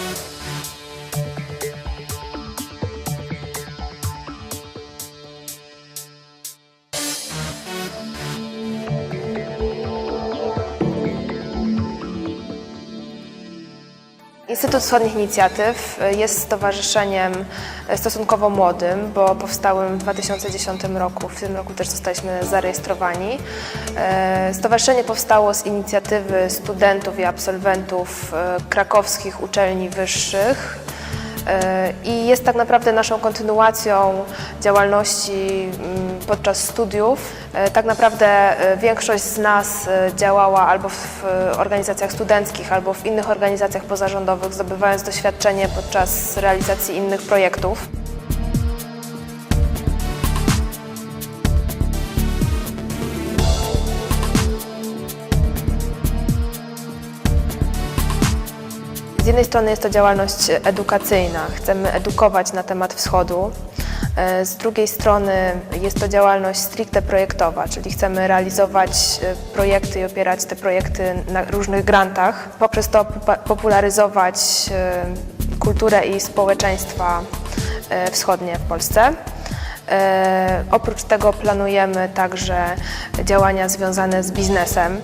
Thank Instytut Wschodnich Inicjatyw jest stowarzyszeniem stosunkowo młodym, bo powstałym w 2010 roku. W tym roku też zostaliśmy zarejestrowani. E, Stowarzyszenie powstało z inicjatywy studentów i absolwentów e, krakowskich uczelni wyższych. E, I jest tak naprawdę naszą kontynuacją działalności mm, podczas studiów. E, Tak naprawdę e, większość z nas działała albo w organizacjach studenckich, albo w innych organizacjach pozarządowych, zdobywając doświadczenie podczas realizacji innych projektów. Jednej strony jest to działalność edukacyjna, chcemy edukować na temat wschodu. E, Z drugiej strony jest to działalność stricte projektowa, czyli chcemy realizować e, projekty i opierać te projekty na różnych grantach, poprzez to popularyzować e, kulturę i społeczeństwa wschodnie w Polsce. Oprócz tego planujemy także działania związane z biznesem.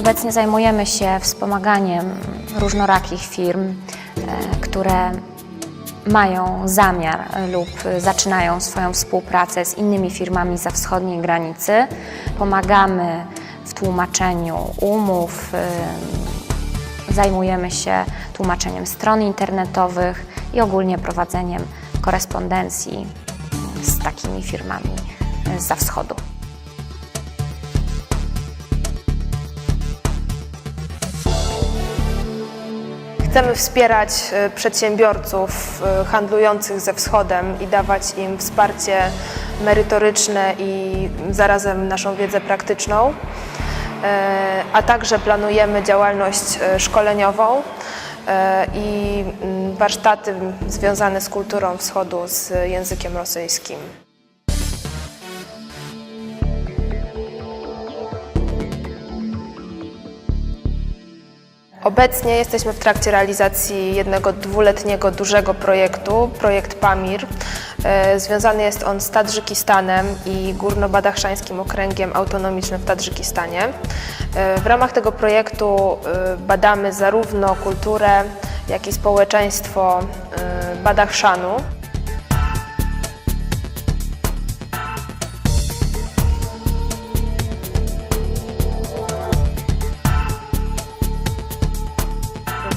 Obecnie zajmujemy się wspomaganiem różnorakich firm, e, które mają zamiar lub zaczynają swoją współpracę z innymi firmami za wschodniej granicy. Pomagamy w tłumaczeniu umów, e, zajmujemy się tłumaczeniem stron internetowych i ogólnie prowadzeniem korespondencji z takimi firmami e, za wschodu. Chcemy wspierać e, przedsiębiorców e, handlujących ze wschodem i dawać im wsparcie merytoryczne i zarazem naszą wiedzę praktyczną. E, A także planujemy działalność szkoleniową i mm, warsztaty związane z kulturą wschodu z językiem rosyjskim. Obecnie jesteśmy w trakcie realizacji jednego dwuletniego dużego projektu, projekt PAMIR. E, Związany jest on z Tadżykistanem i Górno-Badachszańskim Okręgiem Autonomicznym w Tadżykistanie. E, W ramach tego projektu e, badamy zarówno kulturę, jak i społeczeństwo Badachszanu.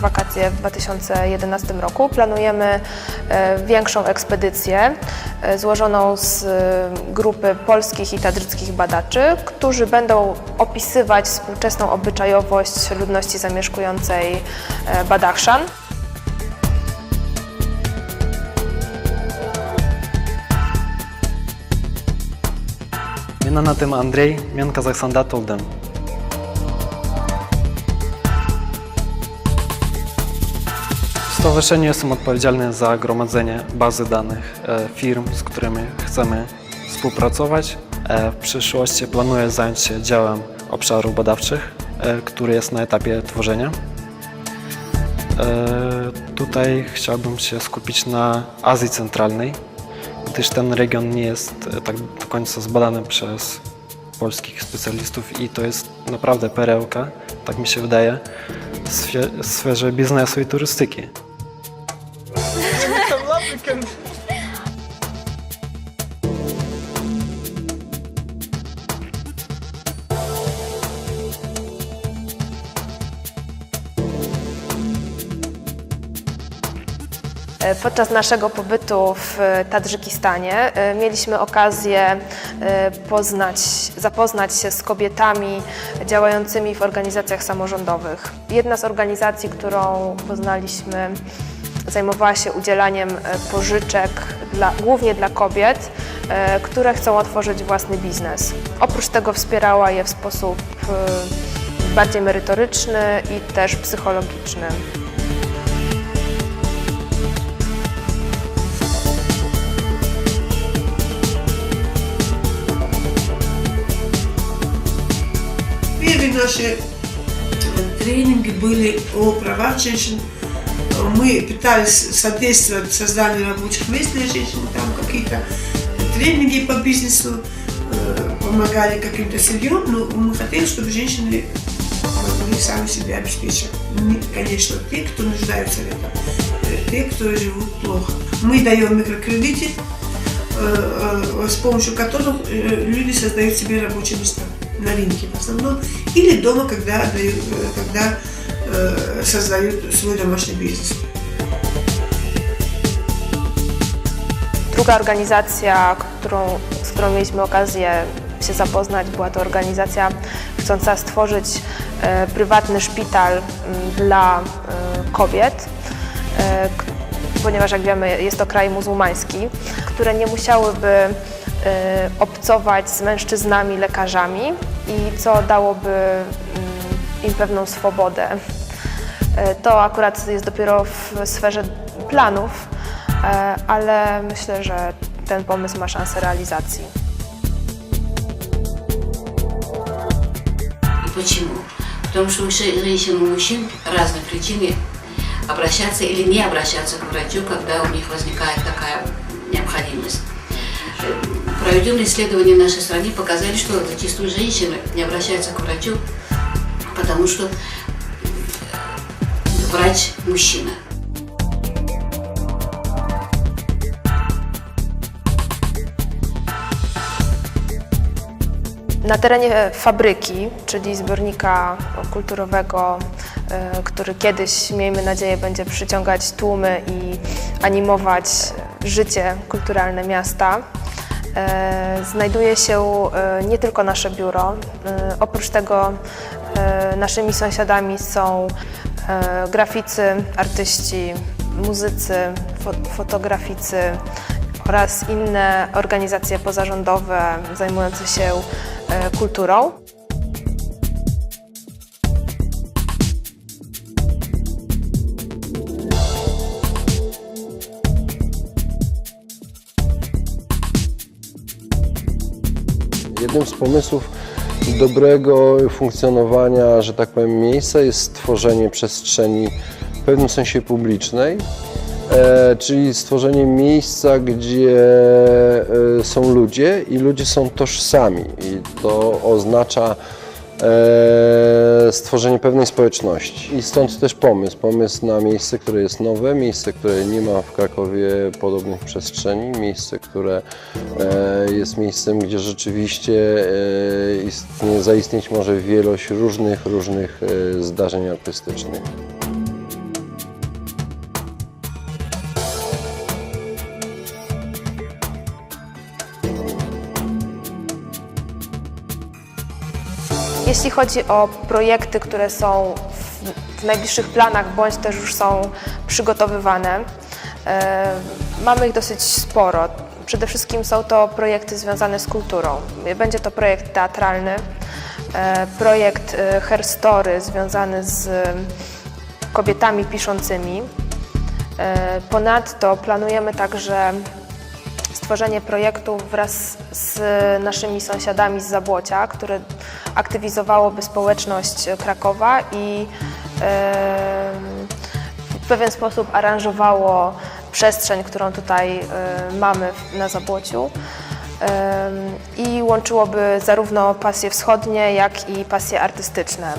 wakacje w 2011 roku. Planujemy e, większą ekspedycję e, złożoną z e, grupy polskich i tadżyckich badaczy, którzy będą opisywać współczesną obyczajowość ludności zamieszkującej e, Badachszan. Мен атым Андрей, мен Казахстанда тудым. Stowarzyszeniu jestem odpowiedzialny za gromadzenie bazy danych e, firm, z którymi chcemy współpracować. E, W przyszłości planuję zająć się działem obszarów badawczych, e, który jest na etapie tworzenia. Tutaj chciałbym się skupić na Azji Centralnej, gdyż ten region nie jest tak do końca zbadany przez polskich specjalistów i to jest naprawdę perełka, tak mi się wydaje, w sferze biznesu i turystyki. Podczas naszego pobytu w e, Tadżykistanie e, mieliśmy okazję e, poznać, zapoznać się z kobietami działającymi w organizacjach samorządowych. Jedna z organizacji, którą poznaliśmy, zajmowała się udzielaniem e, pożyczek dla, głównie dla kobiet, e, które chcą otworzyć własny biznes. Oprócz tego wspierała je w sposób e, bardziej merytoryczny i też psychologiczny. Первые наши тренинги были о правах женщин. Мы пытались содействовать созданию рабочих мест для женщин, там какие-то тренинги по бизнесу, э, помогали каким-то сырьем, но мы хотели, чтобы женщины могли сами себя обеспечить. Не, Конечно, те, кто нуждаются в этом, э, те, кто живут плохо. Мы даем микрокредиты, э, с помощью которых люди создают себе рабочие места на рынке в основном, или дома, когда, дают, э, когда э, создают свой домашний бизнес. Druga organizacja, którą, z którą mieliśmy okazję się zapoznać, była to organizacja chcąca stworzyć e, prywatny szpital m, dla e, kobiet, e, k- ponieważ jak wiemy jest to kraj muzułmański, które nie musiałyby e, obcować z mężczyznami lekarzami i co dałoby mm, im pewną swobodę. E, To akurat jest dopiero w sferze planów, e, ale myślę, że ten pomysł ma szansę realizacji. И почему? Потому что у ше- женщин и мужчин разные причины обращаться или не обращаться к врачу, когда у них возникает такая необходимость. Э, Проведенные исследования в нашей стране показали, что зачастую женщины не обращаются к врачу, потому что э, врач мужчина. Na terenie fabryki, czyli zbiornika kulturowego, e, który kiedyś, miejmy nadzieję, będzie przyciągać tłumy i animować życie kulturalne miasta, e, znajduje się e, nie tylko nasze biuro. E, Oprócz tego e, naszymi sąsiadami są e, graficy, artyści, muzycy, fo- fotograficy, oraz inne organizacje pozarządowe zajmujące się e, kulturą. Jednym z pomysłów dobrego funkcjonowania, że tak powiem, miejsca. Jest stworzenie przestrzeni w pewnym sensie publicznej, e, czyli stworzenie miejsca, gdzie e, są ludzie i ludzie są tożsami. I to oznacza stworzenie pewnej społeczności. I stąd też pomysł. Pomysł na miejsce, które jest nowe, miejsce, które nie ma w Krakowie podobnych przestrzeni, miejsce, które e, jest miejscem, gdzie rzeczywiście e, istnie, zaistnieć może wielość różnych, różnych e, zdarzeń artystycznych. Jeśli chodzi o projekty, które są w, najbliższych planach, bądź też już są przygotowywane, e, mamy ich dosyć sporo. Przede wszystkim są to projekty związane z kulturą. Będzie to projekt teatralny, e, projekt e, Herstory związany z kobietami piszącymi. Ponadto planujemy także stworzenie projektu wraz z naszymi sąsiadami z Zabłocia, które aktywizowałoby społeczność Krakowa i w pewien sposób aranżowało przestrzeń, którą tutaj mamy na Zabłociu i łączyłoby zarówno pasje wschodnie, jak i pasje artystyczne.